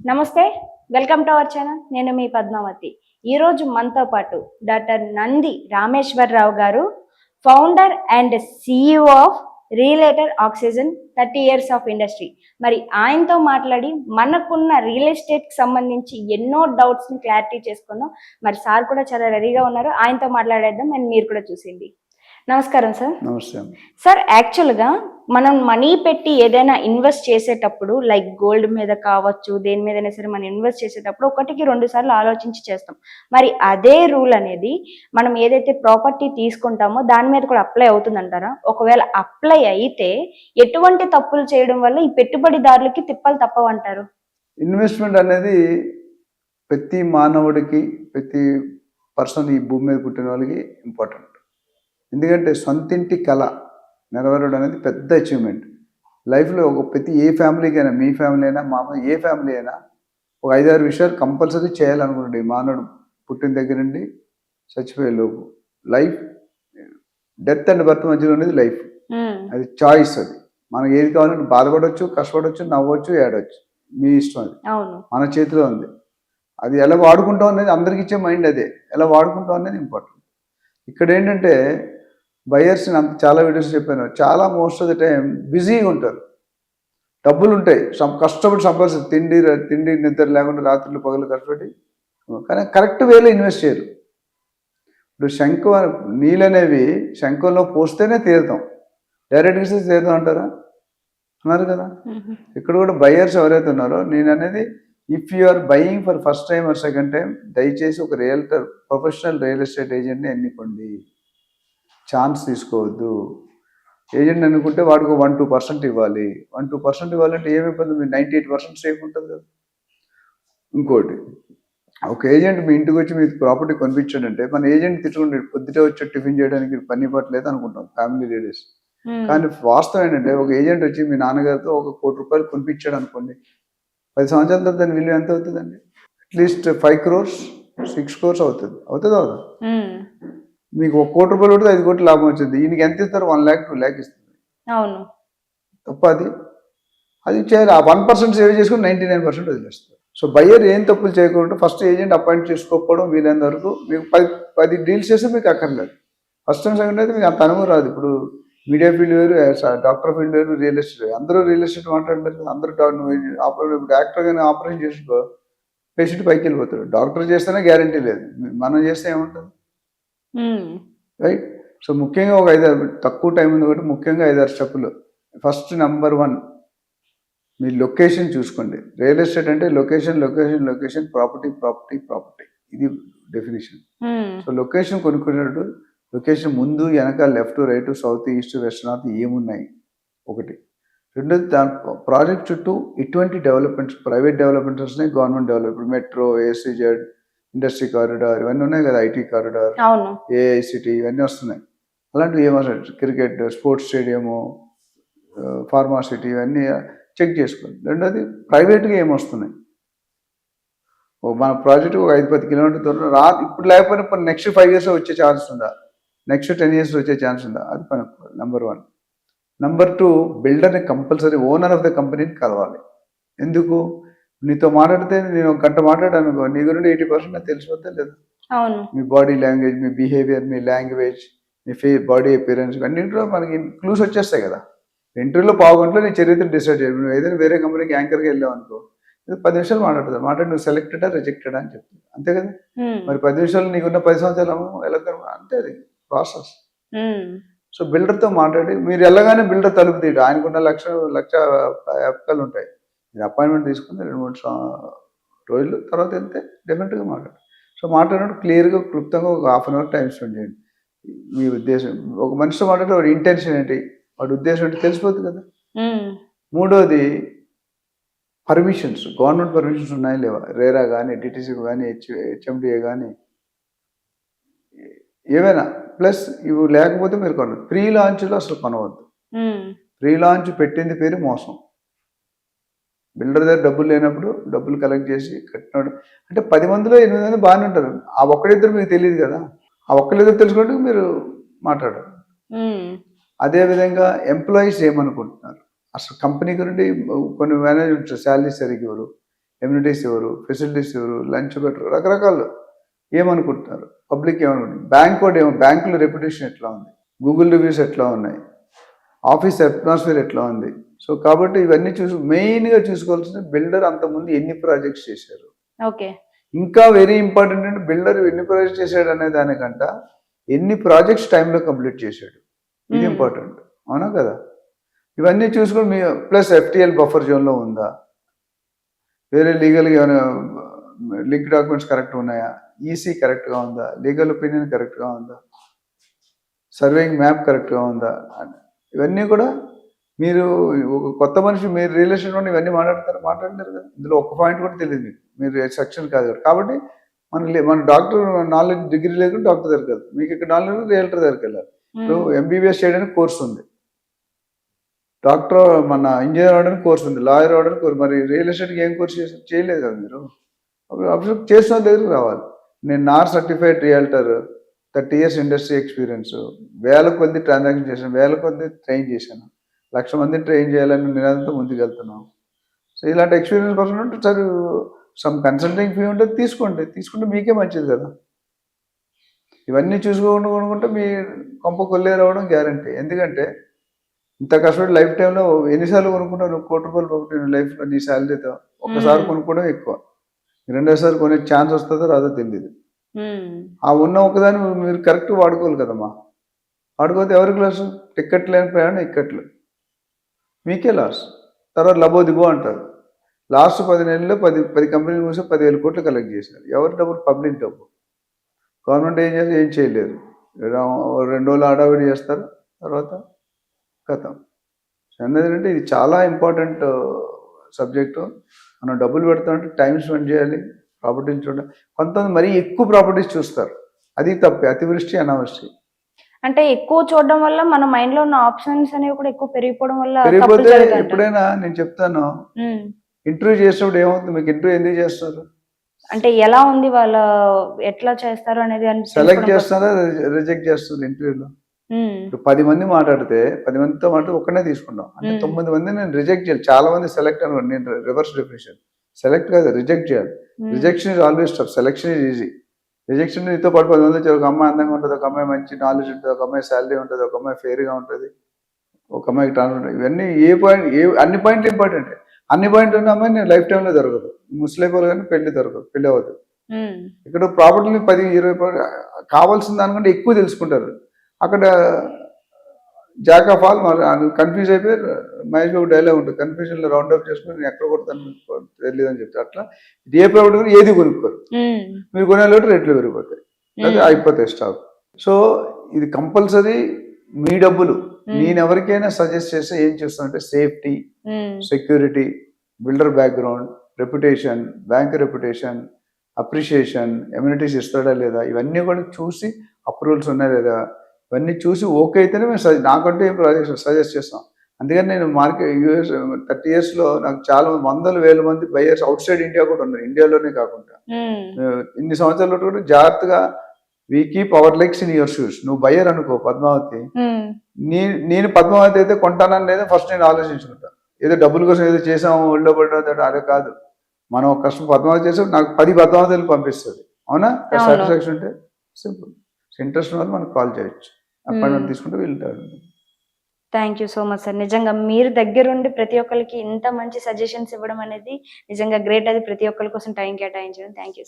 నమస్తే welcome to our channel. నేను మీ పద్మావతి. ఈరోజు మనతో పాటు డాక్టర్ నంది రామేశ్వరరావు గారు founder and CEO of realtor oxygen thirty years of industry. మరి ఆయనతో మాట్లాడి మనకున్న రియల్ ఎస్టేట్కి సంబంధించి ఎన్నో డౌట్స్ని క్లారిటీ చేసుకుందాం మరి సార్ కూడా చాలా రెడీగా ఉన్నారు. ఆయనతో మాట్లాడేద్దాం అండ్ మీరు కూడా చూసింది నమస్కారం సార్. నమస్తే. సార్ యాక్చువల్గా మనం మనీ పెట్టి ఏదైనా ఇన్వెస్ట్ చేసేటప్పుడు లైక్ గోల్డ్ మీద కావచ్చు దేని మీదైనా సరే మనం ఇన్వెస్ట్ చేసేటప్పుడు ఒకటికి రెండు సార్లు ఆలోచించి చేస్తాం. మరి అదే రూల్ అనేది మనం ఏదైతే ప్రాపర్టీ తీసుకుంటామో దాని మీద కూడా అప్లై అవుతుందంటారా? ఒకవేళ అప్లై అయితే ఎటువంటి తప్పులు చేయడం వల్ల ఈ పెట్టుబడిదారులకి తిప్పలు తప్పవంటారు? ఇన్వెస్ట్మెంట్ అనేది ప్రతి మానవుడికి ప్రతి పర్సన్ ఈ భూమి మీద పుట్టిన వాళ్ళకి ఇంపార్టెంట్. ఎందుకంటే సొంతింటి కళ నెరవేరడం అనేది పెద్ద అచీవ్మెంట్ లైఫ్లో ఒక ప్రతి ఏ ఫ్యామిలీకి అయినా మీ ఫ్యామిలీ అయినా మామూలు ఏ ఫ్యామిలీ అయినా ఒక ఐదారు విషయాలు కంపల్సరీ చేయాలనుకుంటే మానవుడు. పుట్టిన దగ్గర నుండి చచ్చిపోయే లోపు. లైఫ్ డెత్ అండ్ బర్త్ మధ్యలో ఉండేది లైఫ్ ఉమ్, అది చాయిస్ అది. మనకి ఏది కావాలంటే బాధపడవచ్చు కష్టపడవచ్చు నవ్వచ్చు ఏడవచ్చు మీ ఇష్టం అది. మన చేతిలో ఉంది. అది ఎలా వాడుకుంటాం అనేది అందరికి ఇచ్చే మైండ్ అదే. ఎలా వాడుకుంటాం అనేది ఇంపార్టెంట్ ఇక్కడ ఏంటంటే బయర్స్ అంత చాలా వీడియోస్ చెప్పాను. చాలా మోస్ట్ ఆఫ్ ద టైం బిజీగా ఉంటారు. డబ్బులు ఉంటాయి. సం- కష్టపడి సంపాదిస్తారు. తిండి తిండి నిద్ర లేకుండా రాత్రులు పగలు కష్టపడి కానీ కరెక్ట్ వేలో ఇన్వెస్ట్ చేయరు. ఇప్పుడు శంకు నీళ్ళు అనేవి శంఖంలో పోస్తేనే తీరుతాం. డైరెక్ట్గా ఇస్తే తీరుతాం అంటారా? అన్నారు కదా. ఇక్కడ కూడా బయర్స్ ఎవరైతే ఉన్నారో నేను అనేది if you are buying for first time or second time దయచేసి ఒక రియల్టర్ ప్రొఫెషనల్ రియల్ ఎస్టేట్ ఏజెంట్ని ఎన్నుకోండి. ఛాన్స్ తీసుకోవద్దు. ఏజెంట్ అనుకుంటే వాడికి వన్ టూ పర్సెంట్ ఇవ్వాలి. వన్ టూ పర్సెంట్ ఇవ్వాలంటే ఏమి ఇబ్బంది? మీరు నైంటీ ఎయిట్ పర్సెంట్ సేఫ్ ఉంటుంది కదా. ఇంకోటి ఒక ఏజెంట్ మీ ఇంటికి వచ్చి మీకు ప్రాపర్టీ కొనిపించాడంటే మన ఏజెంట్ తిట్టుకుంటే పొద్దుటే వచ్చి టిఫిన్ చేయడానికి పని పట్టలేదు అనుకుంటాం ఫ్యామిలీ లేడీస్ కానీ వాస్తవం ఏంటంటే ఒక ఏజెంట్ వచ్చి మీ నాన్నగారితో ఒక కోటి రూపాయలు కొనిపించాడు అనుకోండి పది సంవత్సరాల తర్వాత దాని విలువ ఎంత అవుతుందండి? At least five crores six crores అవుతుంది. అవుతుంది? అవుతుంది మీకు ఒక కోటి రూపాయలు కొడితే ఐదు కోట్లు లాభం వచ్చింది. ఈయనకి ఎంత ఇస్తారు? వన్ ల్యాక్ టూ ల్యాక్ ఇస్తుంది. అవును. తప్ప అది అది చేయాలి ఆ వన్ పర్సెంట్ సేవ్ చేసుకుని నైంటీ నైన్ పర్సెంట్ వదిలేస్తారు. సో బయ్యర్ ఏం తప్పులు చేయకుండా ఫస్ట్ ఏజెంట్ అపాయింట్ చేసుకోకపోవడం వీలైనంత వరకు మీకు పది పది డీల్స్ చేస్తే మీకు అక్కర్లేదు. ఫస్ట్ టైం సెకండ్ అయితే మీకు అంత అనుభవం రాదు. ఇప్పుడు మీడియా ఫీల్డ్ వేరు డాక్టర్ ఫీల్డ్ వేరు రియల్ ఎస్టేట్ వేరు. అందరూ రియల్ ఎస్టేట్ మాట్లాడలేదు. అందరూ ఆపరేషన్ ఇప్పుడు యాక్టర్ కానీ ఆపరేషన్ చేసుకో పేషెంట్ పైకి వెళ్ళిపోతాడు. డాక్టర్ చేస్తేనే గ్యారంటీ లేదు. మనం చేస్తే ఏముంటుంది? రైట్ సో ముఖ్యంగా ఒక ఐదారు తక్కువ టైం ఉంది కాబట్టి ముఖ్యంగా ఐదారు స్టెప్పులు ఫస్ట్ నెంబర్ వన్ మీ లొకేషన్ చూసుకోండి. రియల్ ఎస్టేట్ అంటే location location location property property property ఇది డెఫినేషన్ సో లొకేషన్ కొనుక్కునేటప్పుడు లొకేషన్ ముందు వెనక left right south east west north ఏమున్నాయి? ఒకటి. రెండోది దాని ప్రాజెక్ట్ చుట్టూ ఇటువంటి డెవలప్మెంట్స్ ప్రైవేట్ డెవలప్మెంట్స్ వస్తున్నాయి. Government development metro SEZ industry corridor ఇవన్నీ ఉన్నాయి కదా ఐటీ కారిడార్ ఏఐసిటీ ఇవన్నీ వస్తున్నాయి. అలాంటివి ఏమొస్తాయి cricket sports stadium pharma city ఇవన్నీ చెక్ చేసుకోండి. రెండోది ప్రైవేట్గా ఏమొస్తున్నాయి ఓ మన ప్రాజెక్ట్ ఒక ఐదు పది కిలోమీటర్ దూరం రా ఇప్పుడు లేకపోయినా నెక్స్ట్ ఫైవ్ ఇయర్స్ వచ్చే ఛాన్స్ ఉందా? నెక్స్ట్ టెన్ ఇయర్స్ వచ్చే ఛాన్స్ ఉందా? అది పని నెంబర్ వన్. నెంబర్ టూ బిల్డర్ని కంపల్సరీ ఓనర్ ఆఫ్ ద కంపెనీని కలవాలి. ఎందుకు? నీతో మాట్లాడితే నేను ఒక గంట మాట్లాడాను అనుకో, నీ గురించి ఎయిటీ పర్సెంట్ నాకు తెలిసిపోతే లేదు. అవును. మీ బాడీ లాంగ్వేజ్ మీ బిహేవియర్ మీ లాంగ్వేజ్ మీ ఫే బాడీ అపియరెన్స్ అన్నింటిలో మనకి క్లూస్ వచ్చేస్తాయి కదా. ఇంటర్వ్యూలో పావుగంటలో నీ చరిత్ర డిసైడ్ చేయాలి నువ్వు ఏదైనా వేరే కంపెనీకి యాంకర్కి వెళ్ళావు అనుకో పది నిమిషాలు మాట్లాడుతుంది మాట్లాడి నువ్వు సెలెక్టెడా రిజెక్టెడా అని చెప్తుంది అంతే కదా? మరి పది నిమిషాలు నీకున్న పది సంవత్సరాలు ఎలా అంతే అది ప్రాసెస్ సో బిల్డర్తో మాట్లాడి మీరు వెళ్ళగానే బిల్డర్ తలుపు తీయడం. ఆయనకున్న లక్ష లక్ష అప్పకాలు ఉంటాయి. మీరు అపాయింట్మెంట్ తీసుకుని రెండు మూడు రోజులు తర్వాత వెళ్తే డెఫినెట్గా మాట్లాడు. సో మాట్లాడినప్పుడు క్లియర్గా క్లుప్తంగా ఒక half an hour time spend చేయండి. మీ ఉద్దేశం ఒక మనిషితో మాట్లాడితే వాడి ఇంటెన్షన్ ఏంటి? వాడి ఉద్దేశం ఏంటి తెలిసిపోతుంది కదా. మూడోది పర్మిషన్స్ గవర్నమెంట్ పర్మిషన్స్ ఉన్నాయా లేవా? రేరా కానీ డిటీసీ కానీ హెచ్ హెచ్ఎండిఏ కానీ ఏవైనా ప్లస్ ఇవి లేకపోతే మీరు కొనదు ప్రీ లాంచ్లో అసలు కొనవద్దు. ప్రీ లాంచ్ పెట్టింది పేరు మోసం. బిల్డర్ దగ్గర డబ్బులు లేనప్పుడు డబ్బులు కలెక్ట్ చేసి కట్టినాడు. అంటే పది మందిలో ఎనిమిది మంది బాగానే ఉంటారు. ఆ ఒక్కడిద్దరు మీకు తెలియదు కదా. ఆ ఒక్కరిద్దరు తెలుసుకుంటే మీరు మాట్లాడరు. అదేవిధంగా ఎంప్లాయీస్ ఏమనుకుంటున్నారు? అసలు కంపెనీ గురించి కొన్ని మేనేజ్ ఉంటారు. శాలరీ సరిగ్గా ఇవ్వరు. ఎమ్యూనిటీస్ ఎవరు ఫెసిలిటీస్ ఎవరు లంచ్ బెటర్ రకరకాలు ఏమనుకుంటున్నారు? పబ్లిక్ ఏమనుకుంటున్నారు? బ్యాంక్ కూడా ఏమో బ్యాంకుల రెప్యుటేషన్ ఎట్లా ఉంది? గూగుల్ రివ్యూస్ ఎట్లా ఉన్నాయి? ఆఫీస్ అట్మాస్ఫియర్ ఎట్లా ఉంది? సో కాబట్టి ఇవన్నీ చూసి మెయిన్గా చూసుకోవాల్సిన బిల్డర్ అంతకుముందు ఎన్ని ప్రాజెక్ట్స్ చేశారు. ఓకే. ఇంకా వెరీ ఇంపార్టెంట్ అంటే బిల్డర్ ఎన్ని ప్రాజెక్ట్స్ చేశాడు అనే దానికంట ఎన్ని ప్రాజెక్ట్స్ టైంలో కంప్లీట్ చేశాడు. ఇది. ఇంపార్టెంట్. అవునా కదా? ఇవన్నీ చూసుకొని మీ ప్లస్ ఎఫ్టిఎల్ బఫర్ జోన్లో ఉందా? వేరే లీగల్గా ఏమైనా లింక్ డాక్యుమెంట్స్ కరెక్ట్ ఉన్నాయా? ఈసీ కరెక్ట్గా ఉందా? లీగల్ ఒపీనియన్ కరెక్ట్గా ఉందా? సర్వేయింగ్ మ్యాప్ కరెక్ట్గా ఉందా? ఇవన్నీ కూడా మీరు ఒక కొత్త మనిషి మీరు రిలేషన్ ఉండి ఇవన్నీ మాట్లాడతారు మాట్లాడలేరు కదా. ఇందులో ఒక్క పాయింట్ కూడా తెలియదు మీకు. మీరు సెక్షన్ కాదు కాబట్టి. కాబట్టి మన లే- మన డాక్టర్ నాలెడ్జ్ డిగ్రీ లేకుండా డాక్టర్ దగ్గరికి వెళ్తారు. మీకు ఇక్కడ నాలెడ్జ్ రియల్టర్ దగ్గరికి వెళ్ళాలి. ఇప్పుడు ఎంబీబీఎస్ చేయడానికి కోర్స్ ఉంది. డాక్టర్ మన ఇంజనీర్ అవడానికి కోర్స్ ఉంది. లాయర్ అవడానికి కోర్స్ మరి రియల్ ఎస్టేట్కి ఏం కోర్స్ చేసి చేయలేదు కదా మీరు. అప్పుడు చేసిన దగ్గరికి రావాలి. నేను NAR certified realtor thirty years industry experience వేల కొద్ది ట్రాన్సాక్షన్ చేశాను వేల కొద్ది ట్రైన్ చేశాను. లక్ష మందిని ట్రైన్ చేయాలని నినాదంతో ముందుకు వెళ్తున్నాం సో ఇలాంటి ఎక్స్పీరియన్స్ పర్సన్ ఉంటే సరే సమ్ కన్సల్టింగ్ ఫీ ఉంటే తీసుకోండి. తీసుకుంటే మీకే మంచిది కదా. ఇవన్నీ చూసుకోకుండా కొనుక్కుంటే మీ కొంప కొల్లే రావడం గ్యారంటీ ఎందుకంటే ఇంత కష్టపడి లైఫ్ టైంలో ఎన్నిసార్లు కొనుక్కుంటావు నువ్వు కోటి రూపాయలు పోగొట్టి లైఫ్లో నీ శాలరీతో ఒక్కసారి. కొనుక్కోవడం ఎక్కువ. రెండోసారి కొనే ఛాన్స్ వస్తుందో రాదో తెలియదు ఆ ఉన్న ఒకదాన్ని మీరు కరెక్ట్ వాడుకోవాలి కదమ్మా. వాడుకోతే ఎవరికి లాస్ టికెట్ లేని ప్రయాణం ఇక్కట్లు. మీకే లాస్. తర్వాత లబో దిగో అంటారు. లాస్ట్ పది నెలల్లో పది పది కంపెనీలు మూసి పదివేల కోట్లు కలెక్ట్ చేశారు ఎవరి డబ్బులు? పబ్లిక్ డబ్బు. గవర్నమెంట్ ఏం చేసి ఏం చేయలేరు రెండు రోజులు హడావిడి చేస్తారు. తర్వాత కథం. అన్నది అంటే ఇది చాలా ఇంపార్టెంట్ సబ్జెక్టు. మనం డబ్బులు పెడతామంటే టైం స్పెండ్ చేయాలి. ప్రాపర్టీలు చూడాలి కొంతమంది మరీ ఎక్కువ ప్రాపర్టీస్ చూస్తారు. అది తప్పే అతివృష్టి అనావృష్టి. అంటే ఎక్కువ చూడడం వల్ల మన మైండ్లో ఉన్న ఆప్షన్స్ అనేవి కూడా ఎక్కువ పెరిగిపోవడం వల్ల పెరిగిపోతే. ఎప్పుడైనా నేను చెప్తాను. ఇంటర్వ్యూ చేసినప్పుడు ఏమవుతుంది? మీకు ఇంటర్వ్యూ ఎందుకు చేస్తారు? అంటే ఎలా ఉంది వాళ్ళ ఎట్లా చేస్తారు అనేది అని సెలెక్ట్ చేస్తారా రిజెక్ట్ చేస్తారు ఇంటర్వ్యూలో. ఇప్పుడు పది మంది మాట్లాడితే పది మందితో మాట్లాడితే ఒక్కనే తీసుకుంటాం. అంటే. తొమ్మిది మంది నేను రిజెక్ట్ చేయాలి. చాలా మంది సెలెక్ట్ అనుకోండి నేను రివర్స్ డెఫినేషన్ సెలెక్ట్ కాదు రిజెక్ట్ చేయాలి. Rejection is always tough selection is easy rejection నీతో పాటు పది మంది వచ్చారు. ఒక అమ్మాయి అందంగా ఉంటుంది ఒక అమ్మాయి మంచి నాలెడ్జ్ ఉంటుంది ఒక అమ్మాయి శాలరీ ఉంటుంది ఒక అమ్మాయి ఫెయిర్గా ఉంటుంది ఒక అమ్మాయికి ట్రాన్స్ఫర్ ఇవన్నీ ఏ పాయింట్ ఏ అన్ని పాయింట్లు ఇంపార్టెంట్ అన్ని పాయింట్లు ఉన్న అమ్మాయి నేను లైఫ్ టైంలో జరగదు ముసలైపోవాలి కానీ పెళ్ళి దొరకదు పెళ్ళి అవ్వదు. ఉమ్. ఇక్కడ ప్రాపర్టీని పది ఇరవై కావాల్సిన దానికంటే ఎక్కువ తెలుసుకుంటారు. అక్కడ జాక్ ఆఫ్ ఆల్ కన్ఫ్యూజ్ అయిపోయి మహేష్ బాబు డైలాగ్ ఉంటుంది కన్ఫ్యూజన్లో రౌండ్ అప్ చేసుకుని నేను ఎక్కడ కొడతాను తెలియదు అని చెప్తారు అట్లా ఇది ఏ కూడా ఏది కొనుక్కోరు ఉమ్. మీరు కొనే లోటు రేట్లు పెరిగిపోతాయి అది ఉమ్. అయిపోతాయి స్టాక్ సో ఇది కంపల్సరీ మీ డబ్బులు ఉమ్. నేను ఎవరికైనా సజెస్ట్ చేస్తే ఏం చేస్తానంటే safety. Security builder background reputation bank reputation appreciation amenities ఇస్తాడా లేదా ఇవన్నీ కూడా చూసి అప్రూవల్స్ ఉన్నాయా లేదా ఇవన్నీ చూసి ఓకే అయితేనే మేము సజె నాకంటే ఏం ప్రాజెక్ట్ సజెస్ట్ చేస్తాం. అందుకని నేను మార్కెట్ యూఎస్ థర్టీ ఇయర్స్లో నాకు చాలా వందల వేల మంది బయర్స్ అవుట్ సైడ్ ఇండియా కూడా ఉన్నారు ఇండియాలోనే కాకుండా. ఇన్ని సంవత్సరాలు కూడా జాగ్రత్తగా we keep our legs in your shoes. నువ్వు బయ్యర్ అనుకో పద్మావతి. నీ నేను పద్మావతి అయితే కొంటానని లేదా ఫస్ట్ నేను ఆలోచించుకుంటాను ఏదో డబ్బుల కోసం ఏదో చేసాము ఒళ్ళో పడ్డా అదే కాదు. మనం ఒక కష్టం పద్మావతి చేసాం నాకు పది పద్మావతులు పంపిస్తుంది. అవునా. సాటిస్ఫాక్షన్ ఉంటే సింపుల్. ఇంట్రెస్ట్ వాళ్ళు మనకు కాల్ చేయొచ్చు. అపాయింట్మెంట్. తీసుకుంటే వెళ్తాడు thank you so much sir. నిజంగా మీరు దగ్గరుండి ప్రతి ఒక్కరికి ఇంత మంచి సజెషన్స్ ఇవ్వడం అనేది నిజంగా గ్రేట్. అది ప్రతి ఒక్కరి కోసం టైం కేటాయించడం. Thank you.